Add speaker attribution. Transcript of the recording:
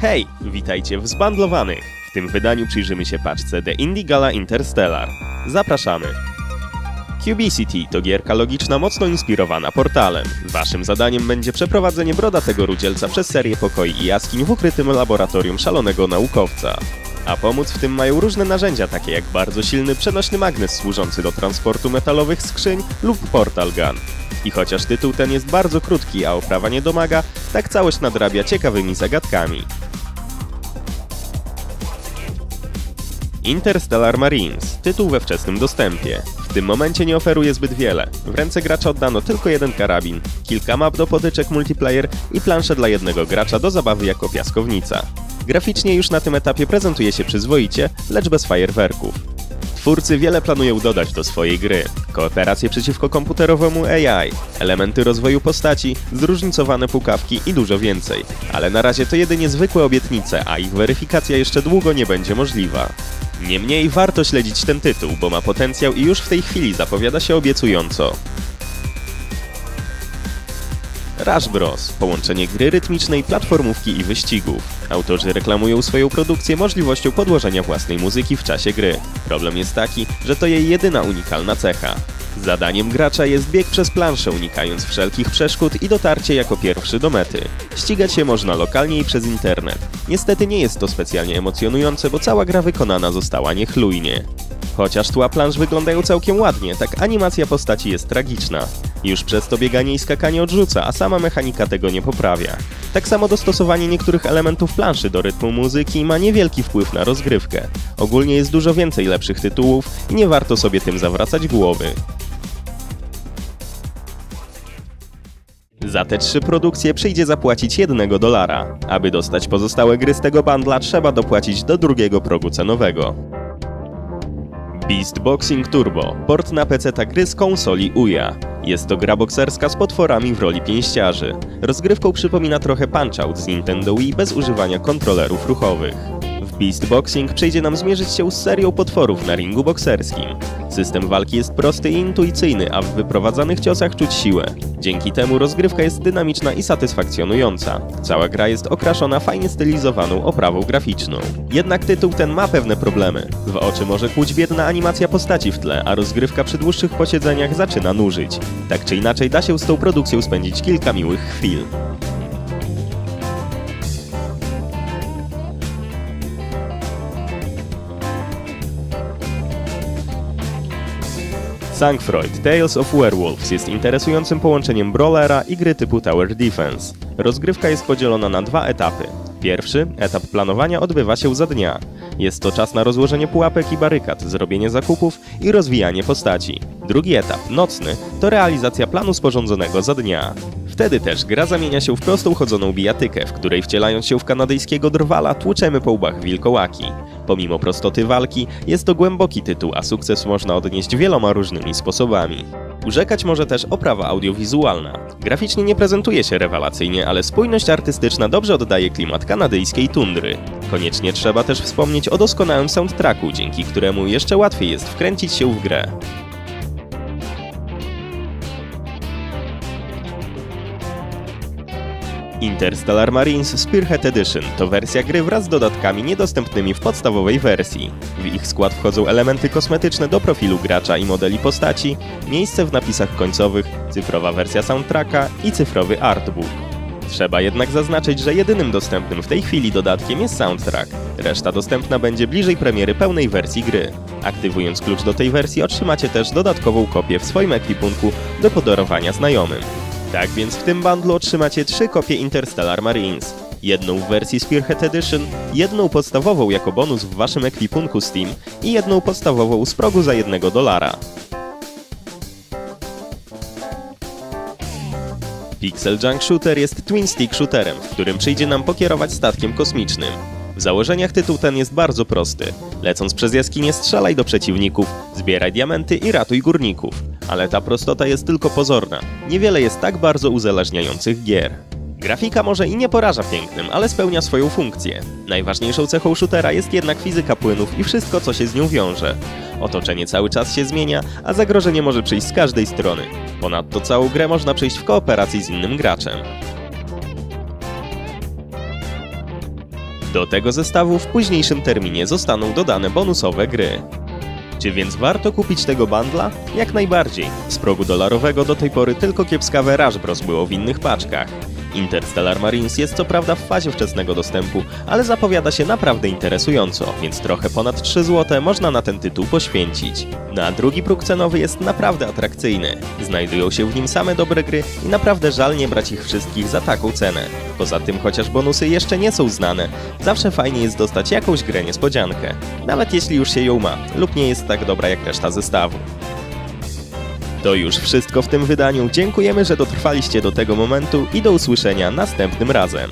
Speaker 1: Hej, witajcie w Zbandlowanych. W tym wydaniu przyjrzymy się paczce The Indie Gala Interstellar. Zapraszamy. Cubicity to gierka logiczna mocno inspirowana portalem. Waszym zadaniem będzie przeprowadzenie brodatego rudzielca przez serię pokoi i jaskiń w ukrytym laboratorium szalonego naukowca. A pomóc w tym mają różne narzędzia, takie jak bardzo silny przenośny magnes służący do transportu metalowych skrzyń lub portal gun. I chociaż tytuł ten jest bardzo krótki, a oprawa nie domaga, tak całość nadrabia ciekawymi zagadkami. Interstellar Marines, tytuł we wczesnym dostępie. W tym momencie nie oferuje zbyt wiele. W ręce gracza oddano tylko jeden karabin, kilka map do potyczek multiplayer i planszę dla jednego gracza do zabawy jako piaskownica. Graficznie już na tym etapie prezentuje się przyzwoicie, lecz bez fajerwerków. Twórcy wiele planują dodać do swojej gry. Kooperację przeciwko komputerowemu AI, elementy rozwoju postaci, zróżnicowane pukawki i dużo więcej. Ale na razie to jedynie zwykłe obietnice, a ich weryfikacja jeszcze długo nie będzie możliwa. Niemniej warto śledzić ten tytuł, bo ma potencjał i już w tej chwili zapowiada się obiecująco. Rush Bros. Połączenie gry rytmicznej, platformówki i wyścigów. Autorzy reklamują swoją produkcję możliwością podłożenia własnej muzyki w czasie gry. Problem jest taki, że to jej jedyna unikalna cecha. Zadaniem gracza jest bieg przez planszę, unikając wszelkich przeszkód i dotarcie jako pierwszy do mety. Ścigać się można lokalnie i przez internet. Niestety nie jest to specjalnie emocjonujące, bo cała gra wykonana została niechlujnie. Chociaż tła planż wyglądają całkiem ładnie, tak animacja postaci jest tragiczna. Już przez to bieganie i skakanie odrzuca, a sama mechanika tego nie poprawia. Tak samo dostosowanie niektórych elementów planszy do rytmu muzyki ma niewielki wpływ na rozgrywkę. Ogólnie jest dużo więcej lepszych tytułów i nie warto sobie tym zawracać głowy. Za te trzy produkcje przyjdzie zapłacić jednego dolara. Aby dostać pozostałe gry z tego bundla, trzeba dopłacić do drugiego progu cenowego. Beast Boxing Turbo, port na PC gry z konsoli UJA. Jest to gra bokserska z potworami w roli pięściarzy. Rozgrywką przypomina trochę Punch-Out z Nintendo Wii bez używania kontrolerów ruchowych. Beast Boxing przyjdzie nam zmierzyć się z serią potworów na ringu bokserskim. System walki jest prosty i intuicyjny, a w wyprowadzanych ciosach czuć siłę. Dzięki temu rozgrywka jest dynamiczna i satysfakcjonująca. Cała gra jest okraszona fajnie stylizowaną oprawą graficzną. Jednak tytuł ten ma pewne problemy. W oczy może kłuć biedna animacja postaci w tle, a rozgrywka przy dłuższych posiedzeniach zaczyna nużyć. Tak czy inaczej da się z tą produkcją spędzić kilka miłych chwil. Sankfreud Tales of Werewolves jest interesującym połączeniem brawlera i gry typu Tower Defense. Rozgrywka jest podzielona na dwa etapy. Pierwszy, etap planowania odbywa się za dnia. Jest to czas na rozłożenie pułapek i barykad, zrobienie zakupów i rozwijanie postaci. Drugi etap, nocny, to realizacja planu sporządzonego za dnia. Wtedy też gra zamienia się w prostą chodzoną bijatykę, w której wcielając się w kanadyjskiego drwala tłuczemy po łbach wilkołaki. Pomimo prostoty walki, jest to głęboki tytuł, a sukces można odnieść wieloma różnymi sposobami. Urzekać może też oprawa audiowizualna. Graficznie nie prezentuje się rewelacyjnie, ale spójność artystyczna dobrze oddaje klimat kanadyjskiej tundry. Koniecznie trzeba też wspomnieć o doskonałym soundtracku, dzięki któremu jeszcze łatwiej jest wkręcić się w grę. Interstellar Marines Spearhead Edition to wersja gry wraz z dodatkami niedostępnymi w podstawowej wersji. W ich skład wchodzą elementy kosmetyczne do profilu gracza i modeli postaci, miejsce w napisach końcowych, cyfrowa wersja soundtracka i cyfrowy artbook. Trzeba jednak zaznaczyć, że jedynym dostępnym w tej chwili dodatkiem jest soundtrack. Reszta dostępna będzie bliżej premiery pełnej wersji gry. Aktywując klucz do tej wersji otrzymacie też dodatkową kopię w swoim ekwipunku do podarowania znajomym. Tak więc w tym bundlu otrzymacie trzy kopie Interstellar Marines. Jedną w wersji Spearhead Edition, jedną podstawową jako bonus w waszym ekwipunku Steam i jedną podstawową z progu za jednego dolara. Pixel Junk Shooter jest twin stick shooterem, w którym przyjdzie nam pokierować statkiem kosmicznym. W założeniach tytuł ten jest bardzo prosty. Lecąc przez jaskinię strzelaj do przeciwników, zbieraj diamenty i ratuj górników. Ale ta prostota jest tylko pozorna. Niewiele jest tak bardzo uzależniających gier. Grafika może i nie poraża pięknym, ale spełnia swoją funkcję. Najważniejszą cechą shootera jest jednak fizyka płynów i wszystko, co się z nią wiąże. Otoczenie cały czas się zmienia, a zagrożenie może przyjść z każdej strony. Ponadto całą grę można przejść w kooperacji z innym graczem. Do tego zestawu w późniejszym terminie zostaną dodane bonusowe gry. Czy więc warto kupić tego bundla? Jak najbardziej. Z progu dolarowego do tej pory tylko kiepska Verage Bros było w innych paczkach. Interstellar Marines jest co prawda w fazie wczesnego dostępu, ale zapowiada się naprawdę interesująco, więc trochę ponad 3 zł można na ten tytuł poświęcić. Na drugi próg cenowy jest naprawdę atrakcyjny. Znajdują się w nim same dobre gry i naprawdę żal nie brać ich wszystkich za taką cenę. Poza tym, chociaż bonusy jeszcze nie są znane, zawsze fajnie jest dostać jakąś grę niespodziankę. Nawet jeśli już się ją ma, lub nie jest tak dobra jak reszta zestawu. To już wszystko w tym wydaniu. Dziękujemy, że dotrwaliście do tego momentu i do usłyszenia następnym razem.